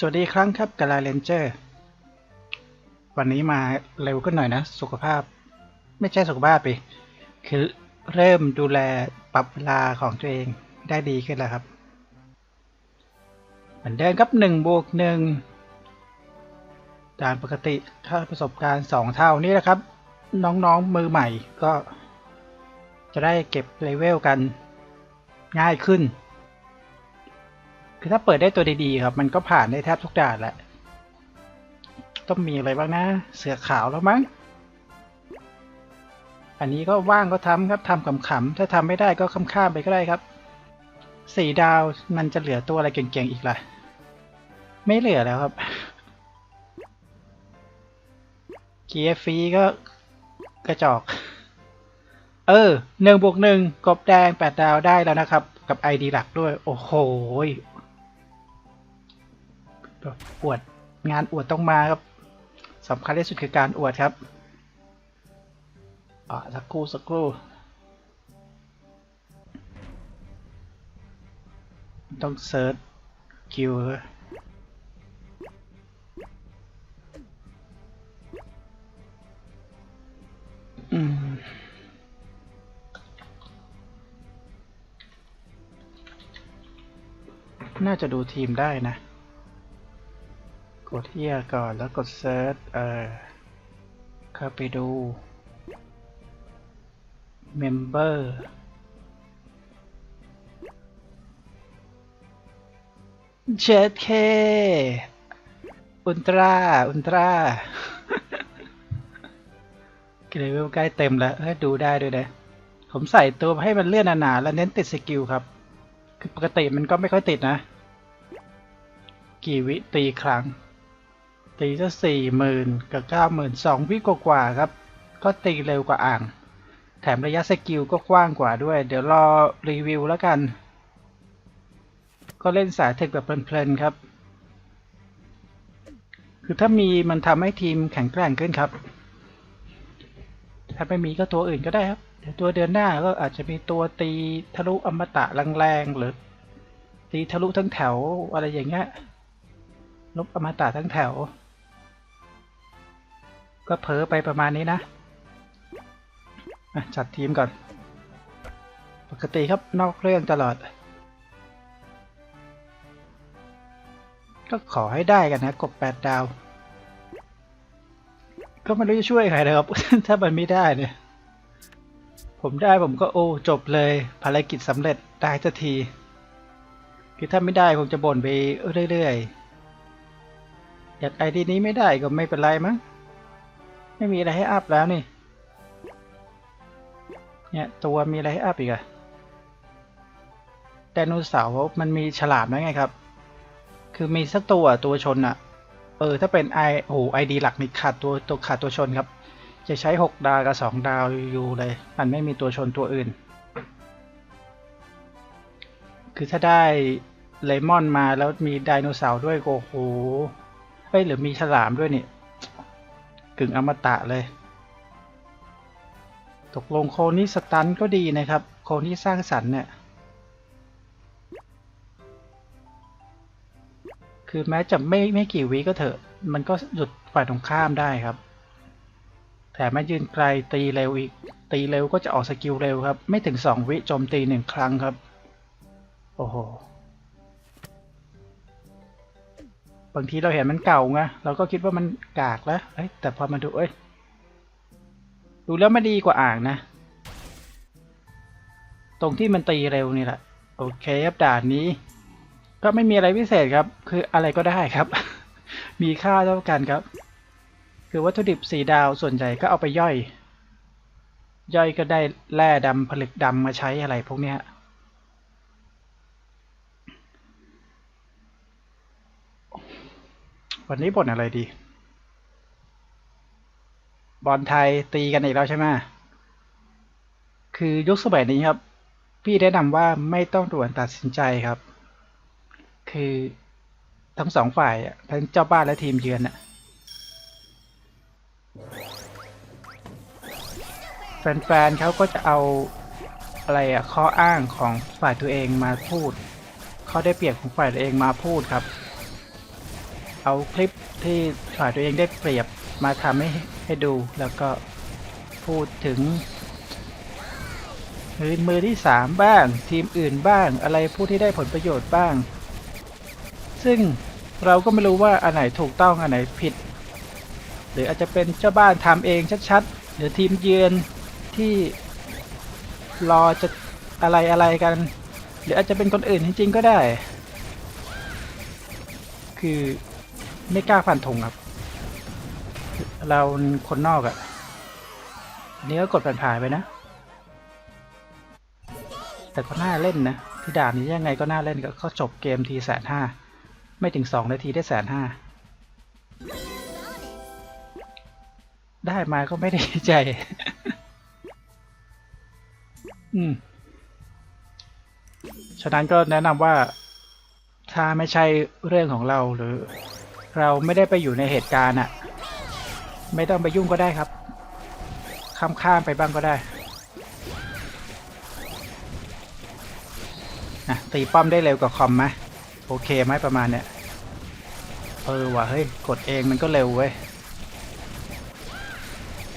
สวัสดีครั้งครับกาลาเลนเจอร์วันนี้มาเร็วขึ้นหน่อยนะ สุขภาพไม่ใช่สุขภาพไปคือเริ่มดูแลปรับเวลาของตัวเองได้ดีขึ้นแล้วครับ เหมือนเดิมครับหนึ่งบวกหนึ่งด่านปกติค่าประสบการณ์สองเท่านี่แหละครับ น้องๆมือใหม่ก็ จะได้เก็บเลเวลกันง่ายขึ้น คือถ้าเปิดได้ตัวดีๆครับ มันก็ผ่านได้แทบทุกด่านแหละ ต้องมีอะไรบ้างนะ เสือขาวแล้วมั้ง อันนี้ก็ว่างก็ทำครับทำขำๆ ถ้าทำไม่ได้ก็ข้ามๆไปก็ได้ครับ สี่ดาวมันจะเหลือตัวอะไรเก่งๆอีกล่ะ ไม่เหลือแล้วครับ เกียร์ฟรีก็กระจอก เออหนึ่งบวกหนึ่งกบแดงแปดดาวได้แล้วนะครับ กับไอดีหลักด้วย โอ้โห อวดงานอวดต้องมาครับสำคัญที่สุดคือการอวดครับอ่สักครู่สักครู่ ต้องเซิร์ชคิวน่าจะดูทีมได้นะ กดเฮียก่อนแล้วกดเซิร์ชเอ่อเข้าไปดู Member เชดเคอุลตร้าอุลตร้าเลเวลใกล้เต็มแล้วเอ้ดูได้ด้วยนะ ผมใส่ตัวให้มันเลื่อนหนาๆแล้วเน้นติดสกิลครับ คือปกติมันก็ไม่ค่อยติดนะ กี่วิตีครั้ง ตีจะสี่หมื่นกับเก้าหมื่นสองวิกว่าครับ ก็ตีเร็วกว่าอ่าง แถมระยะสกิลก็กว้างกว่าด้วย เดี๋ยวรอรีวิวแล้วกัน ก็เล่นสายเทคแบบเพลินๆครับ คือถ้ามีมันทำให้ทีมแข็งแกร่งขึ้นครับ ถ้าไม่มีก็ตัวอื่นก็ได้ครับเดี๋ยวตัวเดือนหน้าก็อาจจะมีตัวตีทะลุอมตะแรงๆหรือ ตีทะลุทั้งแถวอะไรอย่างเงี้ยลบอมตะทั้งแถว ก็เพ้อไปประมาณนี้นะอะจัดทีมก่อน ปกติครับนอกเรื่องตลอด ก็ขอให้ได้กันนะ กบแปดดาว ก็ไม่รู้จะช่วยใครนะครับ ถ้ามันไม่ได้เนี่ย ผมได้ผมก็โอ้จบเลย ภารกิจสำเร็จได้สักที คือถ้าไม่ได้คงจะบ่นไปเรื่อยๆ อยากไอดีนี้ไม่ได้ก็ไม่เป็นไรมั้ง ไม่มีอะไรให้อัพแล้วนี่ เนี่ยตัวมีอะไรให้อัพอีกอะไดโนเสาร์มันมีฉลามแล้วไงครับ คือมีสักตัวตัวชนอะเออ ถ้าเป็นไอโอ้ไอดีหลักนี่ขาดตัวตัวขาดตัวชนครับ จะใช้ 6 ดาวกับ2ดาวอยู่เลย มันไม่มีตัวชนตัวอื่น คือถ้าได้เลมอนมาแล้วมีไดโนเสาร์ด้วยโอ้โหเฮ้ยหรือมีฉลามด้วยนี่ กึ่งอมตะเลย ตกลงโคนี่สตันก็ดีนะครับ โคนี่สร้างสรรค์เนี่ย คือแม้จะไม่ไม่กี่วิก็เถอะ มันก็หยุดฝ่ายตรงข้ามได้ครับ แถมมายืนไกลตีเร็วอีก ตีเร็วก็จะออกสกิลเร็วครับ ไม่ถึงสองวิโจมตีหนึ่งครั้งครับ โอ้โห บางทีเราเห็นมันเก่าไงเราก็คิดว่ามันกากแล้วเอ้ยแต่พอมาดูเอ้ยดูแล้วมันดีกว่าอ่างนะ ตรงที่มันตีเร็วนี่แหละโอเคครับด่านนี้ ก็ไม่มีอะไรพิเศษครับ คืออะไรก็ได้ครับ มีค่าเท่ากันครับ คือวัตถุดิบสีดาวส่วนใหญ่ก็เอาไปย่อย ย่อยก็ได้แร่ดำผลึกดำมาใช้อะไรพวกเนี้ย วันนี้บทอะไรดี บอลไทยตีกันอีกแล้วใช่ไหมคือยุคสมัยนี้ครับ พี่แนะนำว่าไม่ต้องด่วนตัดสินใจครับ คือทั้งสองฝ่ายอะทั้งเจ้าบ้านและทีมเยือนอะแฟนๆเขาก็จะเอาอะไรอะข้ออ้างของฝ่ายตัวเองมาพูด เข้อได้เปรียบของฝ่ายตัวเองมาพูดครับ เอาคลิปที่ฝ่ายตัวเองได้เปรียบมาทำให้ให้ดูแล้วก็พูดถึงมือมือที่สามบ้าง ทีมอื่นบ้าง อะไรผู้ที่ได้ผลประโยชน์บ้าง ซึ่งเราก็ไม่รู้ว่าอันไหนถูกต้องอันไหนผิด หรืออาจจะเป็นเจ้าบ้านทำเองชัดๆหรือทีมเยือนที่รอจะอะไรอะไรกัน หรืออาจจะเป็นคนอื่นจริงๆก็ได้ คือ ไม่กล้าฟันธงครับ เราคนนอกอะ่ะอันนี้ก็กดผ่านๆไปนะ แต่ก็น่าเล่นนะ ที่ด่านนี้ยังไงก็น่าเล่นก็จบเกมทีแสนห้าไม่ถึงสองนาทีได้แสนห้าได้มาก็ไม่ได้ใจ อืม ฉะนั้นก็แนะนำว่าถ้าไม่ใช่เรื่องของเราหรือ เราไม่ได้ไปอยู่ในเหตุการณ์อะไม่ต้องไปยุ่งก็ได้ครับ ข้ามข้ามไปบ้างก็ได้นะตีป้อมได้เร็วกว่าคอมไหมโอเคไหมประมาณเนี้ยเออว่ะเฮ้ยกดเองมันก็เร็วเว้ย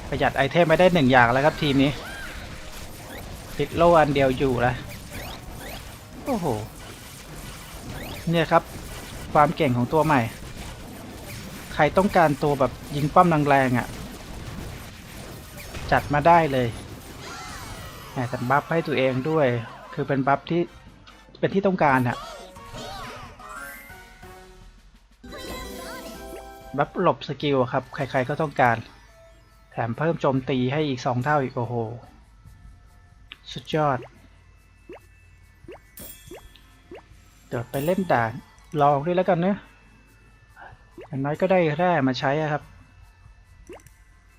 ประหยัดไอเทมไม่ได้หนึ่งอย่างแล้วครับทีมนี้ ติดโล่อันเดียวอยู่แล้วโอ้โห เนี่ยครับ ความเก่งของตัวใหม่ รต้องการตัวแบบยิงป้อมแรงๆอะ่ะ จัดมาได้เลยแต่บัฟให้ตัวเองด้วย คือเป็นบัฟที่เป็นที่ต้องการอะ่ะบัฟหลบสกิลครับ ใครๆก็ต้องการ แถมเพิ่มโจมตีให้อีกสองเท่าอีกโอ้โห สุดยอด เดี๋ยวไปเล่นด่านลองด้วยแล้วกันเนะ อย่างน้อยก็ได้แร่มาใช้ครับ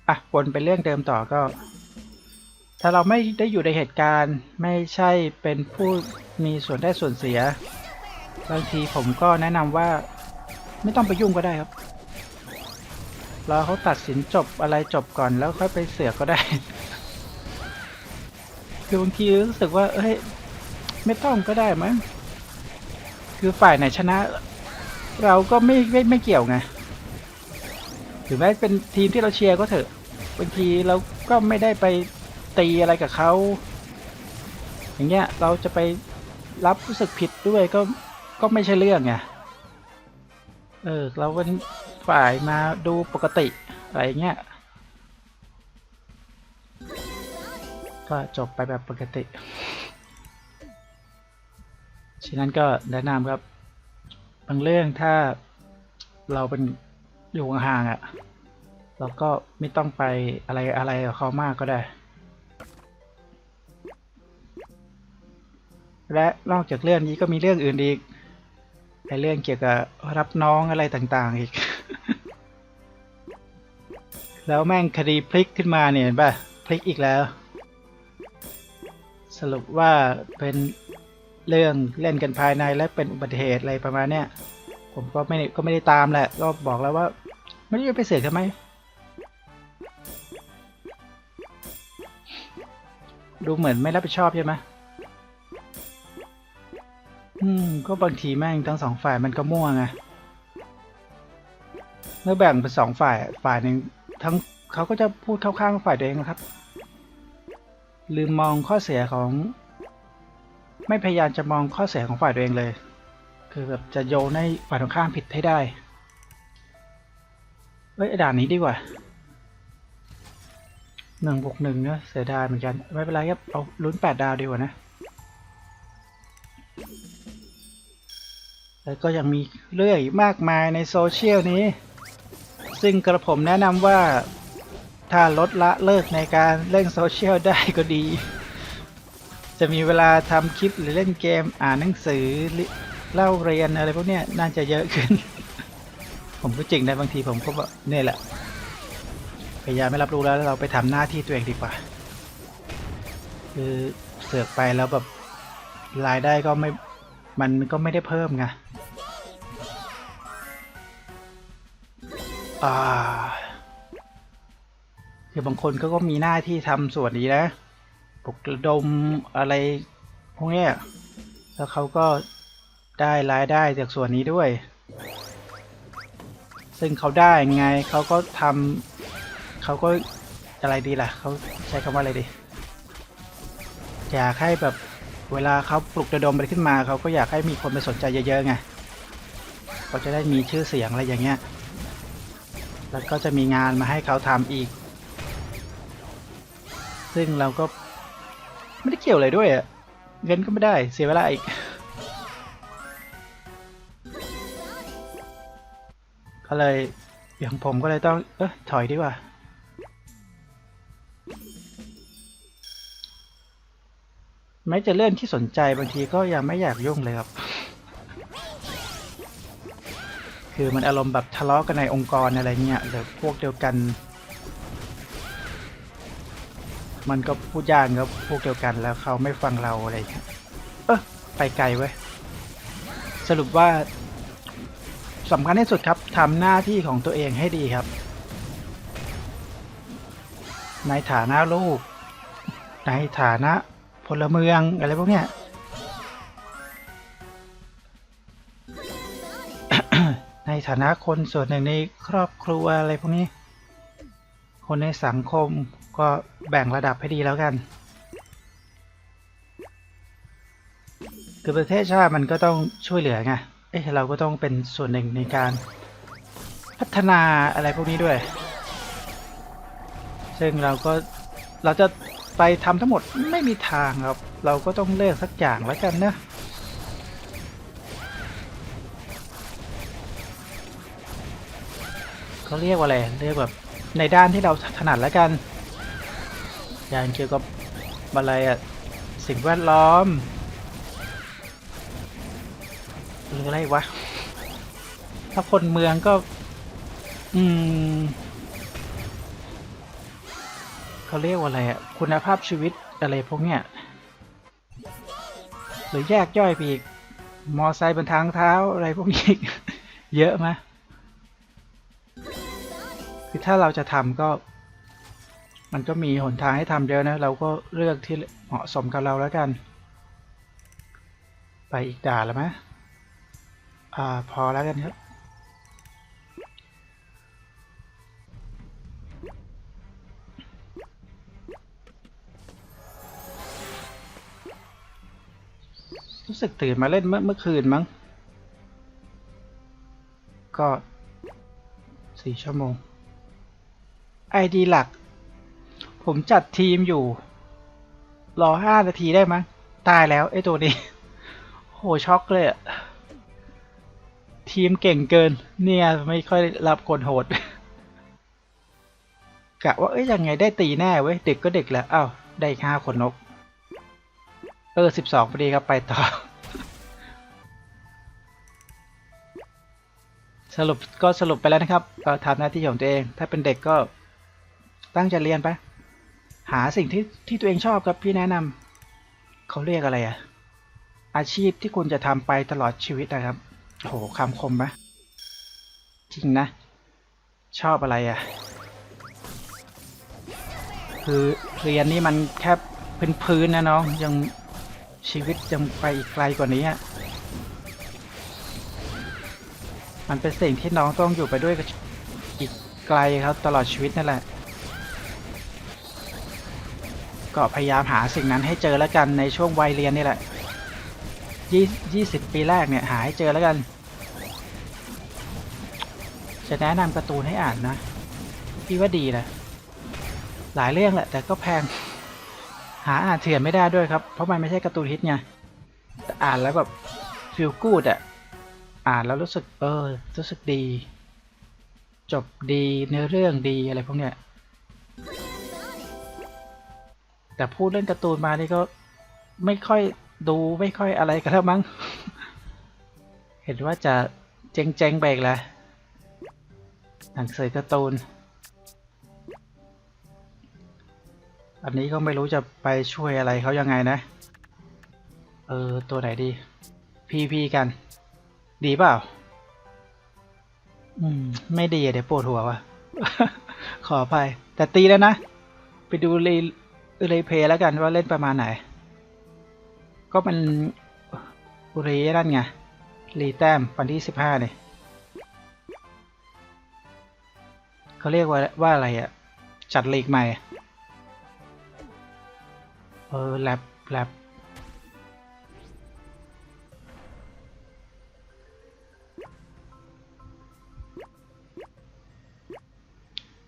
อะ วนไปเรื่องเดิมต่อก็ ถ้าเราไม่ได้อยู่ในเหตุการณ์ไม่ใช่เป็นผู้มีส่วนได้ส่วนเสีย บางทีผมก็แนะนำว่าไม่ต้องไปยุ่งก็ได้ครับรอเขาตัดสินจบอะไรจบก่อนแล้วค่อยไปเสือกก็ได้ คือบางทีรู้สึกว่า เอ้ย ไม่ต้องก็ได้มั้ง คือฝ่ายไหนชนะ เราก็ไม่ไม่ไม่เกี่ยวไงถึงแม้เป็นทีมที่เราเชียร์ก็เถอะบางทีเราก็ไม่ได้ไปตีอะไรกับเขาอย่างเงี้ยเราจะไปรับรู้สึกผิดด้วยก็ก็ไม่ใช่เรื่องไงเออเราเป็นฝ่ายมาดูปกติอะไรเงี้ยก็จบไปแบบปกติฉะนั้นก็แนะนำครับบางเรื่องถ้าเราเป็นอยู่ห่างๆอะ่ะ เราก็ไม่ต้องไปอะไรอะไรกับเขามากก็ได้ และนอกจากเรื่องนี้ก็มีเรื่องอื่นอีกไอเรื่องเกี่ยวกับรับน้องอะไรต่างๆอีก แล้วแม่งคดีพลิกขึ้นมาเนี่ยเห็นป่ะพลิกอีกแล้ว สรุปว่าเป็น เรื่องเล่นกันภายในและเป็นอุบัติเหตุอะไรประมาณเนี้ยผมก็ไม่ก็ไม่ได้ตามแหละ ก็บอกแล้วว่า ไม่ได้ไปเสียทำไม ดูเหมือนไม่รับผิดชอบใช่ไหมอืม ก็บางทีแม่งทั้งสองฝ่ายมันก็มั่วไงเมื่อแบ่งเป็นสองฝ่ายฝ่ายหนึ่งทั้งเขาก็จะพูดเข้าข้างฝ่ายตัวเองนะครับ ลืมมองข้อเสียของ ไม่พยายามจะมองข้อเสียของฝ่ายตัวเองเลย คือแบบจะโยนให้ฝ่ายตรงข้ามผิดให้ได้ เฮ้ยด่านนี้ดีกว่าหนึ่งบวกหนึ่งเนะเสียดายเหมือนกัน ไม่เป็นไรครับเอาลุ้นแปดดาวดีกว่านะ แล้วก็ยังมีเรื่องอีกมากมายในโซเชียลนี้ ซึ่งกระผมแนะนำว่าถ้าลดละเลิกในการเล่นโซเชียลได้ก็ดี จะมีเวลาทำคลิปหรือเล่นเกมอ่านหนังสือเล่าเรียนอะไรพวกเนี้ยน่าจะเยอะขึ้น ผมก็จริงนะบางทีผมก็แบบเนี่ยแหละพยายามไม่รับรู้แล้วเราไปทำหน้าที่ตัวเองดีกว่า คือเสือกไปแล้วแบบรายได้ก็ไม่มันก็ไม่ได้เพิ่มไงอ่าคือบางคนก็ก็มีหน้าที่ทำส่วนนี้นะ ปลุกระดมอะไรพวกเนี้ยแล้วเขาก็ได้รายได้จากส่วนนี้ด้วย ซึ่งเขาได้ไงเขาก็ทำเขาก็อะไรดีล่ะเขาใช้คำว่าอะไรดี อยากให้แบบเวลาเขาปลุกระดมไปขึ้นมาเขาก็อยากให้มีคนไปสนใจเยอะๆไงเขาจะได้มีชื่อเสียงอะไรอย่างเงี้ย แล้วก็จะมีงานมาให้เขาทำอีก ซึ่งเราก็ ไม่ได้เกี่ยวอะไรด้วยอะเงินก็ไม่ได้เสียเวลาอีกก็เลยอย่างผมก็เลยต้องเออถอยดีกว่าแม้จะเรื่องที่สนใจบางทีก็ยังไม่อยากยุ่งเลยครับ คือมันอารมณ์แบบทะเลาะกันในองค์กรอะไรเงี้ยหรือพวกเดียวกัน มันก็พูดยากครับพวกเดียวกันแล้วเขาไม่ฟังเราอะไรเงี้ยเออไปไกลเว้ยสรุปว่าสำคัญที่สุดครับทำหน้าที่ของตัวเองให้ดีครับ ในฐานะลูก ในฐานะพลเมืองอะไรพวกเนี้ยในฐานะคนส่วนหนึ่งในครอบครัวอะไรพวกนี้ คนในสังคมก็แบ่งระดับให้ดีแล้วกัน คือประเทศชาติมันก็ต้องช่วยเหลือไง เอ้ยเราก็ต้องเป็นส่วนหนึ่งในการพัฒนาอะไรพวกนี้ด้วย ซึ่งเราก็เราจะไปทำทั้งหมดไม่มีทางครับ เราก็ต้องเลือกสักอย่างแล้วกันนะเขาเรียกว่าอะไร เรียกแบบ ในด้านที่เราถนัดแล้วกัน อย่างเกี่ยวกับอะไรอะสิ่งแวดล้อมหรืออะไรวะ ถ้าคนเมืองก็ อืมเขาเรียกว่าอะไรอะคุณภาพชีวิตอะไรพวกเนี้ยหรือแยกย่อยไปอีก มอไซค์บนทางเท้าอะไรพวกนี้ เยอะไหม คือถ้าเราจะทำก็ มันก็มีหนทางให้ทำเยอะนะ เราก็เลือกที่เหมาะสมกับเราแล้วกัน ไปอีกด่าแล้วไหมอ่าพอแล้วกันครับรู้สึกตื่นมาเล่นเมื่อเมื่อคืนมั้ง ก็สี่ชั่วโมง ไอดีหลัก ผมจัดทีมอยู่ รอห้านาทีได้มั้งตายแล้ว ไอตัวนี้ โห ช็อกเลยอะทีมเก่งเกิน เนี่ย ไม่ค่อยรับคนโหดกะว่าเอ้ยยังไงได้ตีแน่เว้ย เด็กก็เด็กแหละอ้าวได้ห้าคนนก เออสิบสองพอดีครับไปต่อ สรุปก็สรุปไปแล้วนะครับ ก็ทำหน้าที่ของตัวเอง ถ้าเป็นเด็กก็ ตั้งใจเรียนไป หาสิ่งที่ที่ตัวเองชอบครับพี่แนะนำเขาเรียกอะไรอะอาชีพที่คุณจะทำไปตลอดชีวิตนะครับโหคำคมไหมจริงนะ ชอบอะไรอะ่ะคือเรียนนี่มันแค่พื้นพื้นๆนะน้องยังชีวิตยังไปอีกไกลกว่านี้อะมันเป็นสิ่งที่น้องต้องอยู่ไปด้วยกับอีกไกลครับตลอดชีวิตนั่นแหละ ก็พยายามหาสิ่งนั้นให้เจอแล้วกันในช่วงวัยเรียนนี่แหละยี่ยี่สิบปีแรกเนี่ยหาให้เจอแล้วกัน จะแนะนำการ์ตูนให้อ่านนะพี่ว่าดีนะหลายเรื่องแหละแต่ก็แพง หาอ่านเถื่อนไม่ได้ด้วยครับ เพราะมันไม่ใช่การ์ตูนฮิตไงแต่อ่านแล้วแบบฟีลกูดอะอ่านแล้วรู้สึกเออรู้สึกดี จบดีเนื้อเรื่องดีอะไรพวกเนี้ย แต่พูดเรื่องการ์ตูนมานี่ก็ไม่ค่อยดูไม่ค่อยอะไรกันแล้วมั้ง เห็นว่าจะเจ๊งๆไปอีกแล้วหนังสือการ์ตูน อันนี้ก็ไม่รู้จะไปช่วยอะไรเขายังไงนะ เออ ตัวไหนดี พีพีกัน ดีเปล่า อืม ไม่ดีเดี๋ยวปวดหัวว่ะ ขออภัย แต่ตีแล้วนะ ไปดูรี เรีเพย์แล้วกันว่าเล่นประมาณไหน ก็มันรีนั่นไงรีแต้มวันที่สิบห้าเนี่ยเขาเรียกว่าว่าอะไรอะจัดลีกใหม่ เออแลบแลบ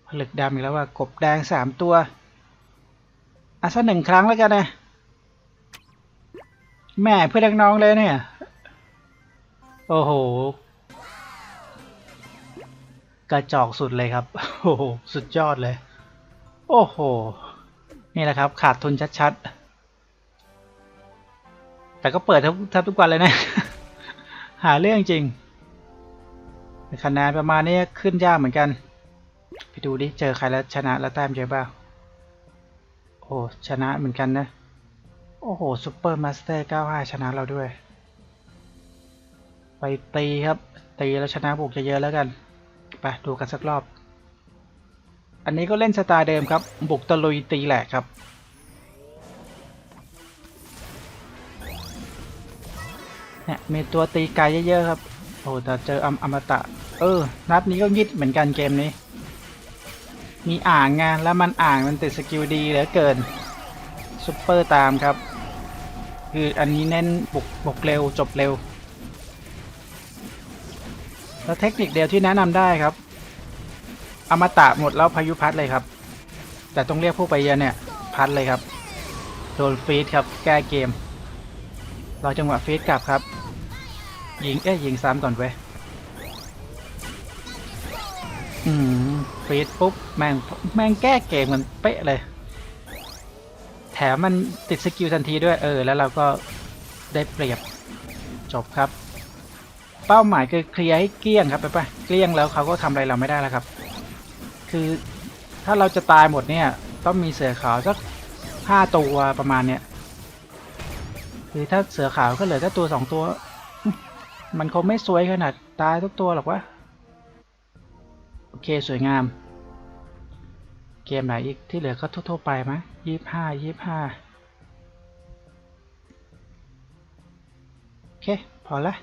ผลึกดำอีกแล้วว่ากบแดงสามตัว อะสักหนึ่งครั้งแล้วกันนะแม่เพื่อนน้องเลยเนี่ย โอ้โห กระจอกสุดเลยครับ โอ้โห สุดยอดเลย โอ้โห นี่แหละครับ ขาดทุนชัดๆ แต่ก็เปิดแทบทบทุกวันเลยนะ หาเรื่องจริงคะแนนประมาณนี้ขึ้นยากเหมือนกัน ไปดูดิ เจอใครแล้วชนะแล้วแต้มเยอะเปล่าโอ้ชนะเหมือนกันนะ โอ้โหซูเปอร์มาสเตอร์ 95 ชนะเราด้วย ไปตีครับ ตีแล้วชนะบุกจะเยอะแล้วกัน ไปดูกันสักรอบ อันนี้ก็เล่นสไตล์เดิมครับ บุกตะลุยตีแหลกครับเนี่ยมีตัวตีไกลเยอะๆครับ โอ้แต่เจออมอมตะ เออ นัดนี้ก็ยิดเหมือนกันเกมนี้ มีอ่างไงแล้วมันอ่างมันติดสกิลดีเหลือเกินซุปเปอร์ตามครับ คืออันนี้เน้นบุกบุกเร็วจบเร็ว แล้วเทคนิคเดียวที่แนะนำได้ครับ อมตะหมดแล้วพายุพัดเลยครับ แต่ต้องเรียกผู้ไปเยือนเนี่ย พัดเลยครับ โดนฟีดครับแก้เกมรอจังหวะฟีดกลับครับ ยิงเอ๊ะยิงซ้ำก่อนเว้ย อืมฟีดปุ๊บ แม่งแม่งแก้เกมมันเป๊ะเลย แถมมันติดสกิลทันทีด้วยเออ แล้วเราก็ได้เปรียบจบครับ เป้าหมายคือเคลียร์ให้เกลี้ยงครับไปไปเกลี้ยงแล้วเขาก็ทำอะไรเราไม่ได้แล้วครับ คือถ้าเราจะตายหมดเนี่ย ต้องมีเสือขาวสักห้าตัวประมาณเนี้ยคือถ้าเสือขาวก็เหลือแค่ตัวสองตัว มันคงไม่สวยขนาดตายทุกตัวหรอกวะ เคสวยงาม เกมไหนอีกที่เหลือก็ทั่วๆไปไหมยี่ห้ายี่ห้าโอเค พอละ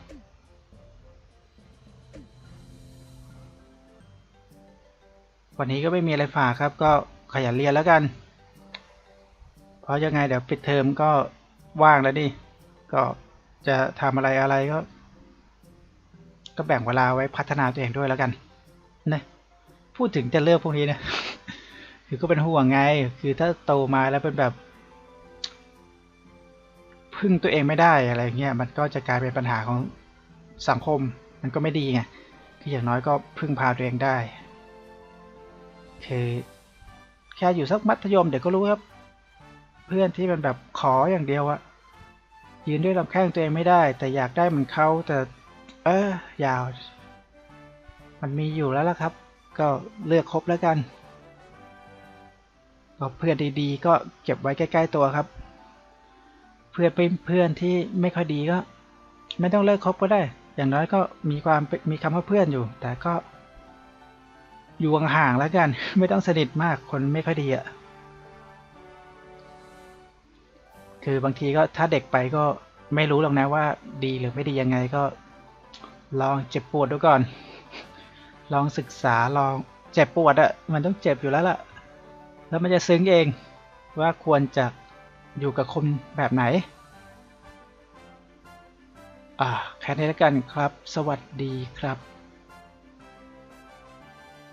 วันนี้ก็ไม่มีอะไรฝากครับ ก็ขยันเรียนแล้วกัน เพราะยังไงเดี๋ยวปิดเทอมก็ว่างแล้วดิก็จะทำอะไรอะไรก็ ก็แบ่งเวลาไว้พัฒนาตัวเองด้วยแล้วกันนะ พูดถึงจะเลือกพวกนี้นะคือก็เป็นห่วงไง คือถ้าโตมาแล้วเป็นแบบพึ่งตัวเองไม่ได้อะไรเงี้ยมันก็จะกลายเป็นปัญหาของสังคมมันก็ไม่ดีไงคืออย่างน้อยก็พึ่งพาตัวเองได้คือแค่อยู่สักมัธยมเดี๋ยวก็รู้ครับ เพื่อนที่มันแบบขออย่างเดียวอะยืนด้วยลำแข้งตัวเองไม่ได้ แต่อยากได้เหมือนเขาแต่ เออ ยาว มันมีอยู่แล้วล่ะครับ ก็เลือกครบแล้วกันก็เพื่อนดีๆ ก็เก็บไว้ใกล้ ๆ ตัวครับ เพื่อนเป็นเพื่อนที่ไม่ค่อยดีก็ ไม่ต้องเลิกคบก็ได้ อย่างน้อยก็มีความมีคำว่าเพื่อนอยู่ แต่ก็ อยู่ห่างๆแล้วกัน ไม่ต้องสนิทมากคนไม่ค่อยดีอะคือบางทีก็ถ้าเด็กไปก็ไม่รู้หรอกนะว่าดีหรือไม่ดียังไงก็ ลองเจ็บปวดดูก่อน ลองศึกษาลองเจ็บปวดอะมันต้องเจ็บอยู่แล้วล่ะ แล้วมันจะซึ้งเองว่าควรจะอยู่กับคนแบบไหน อ่าแค่นี้แล้วกันครับ สวัสดีครับ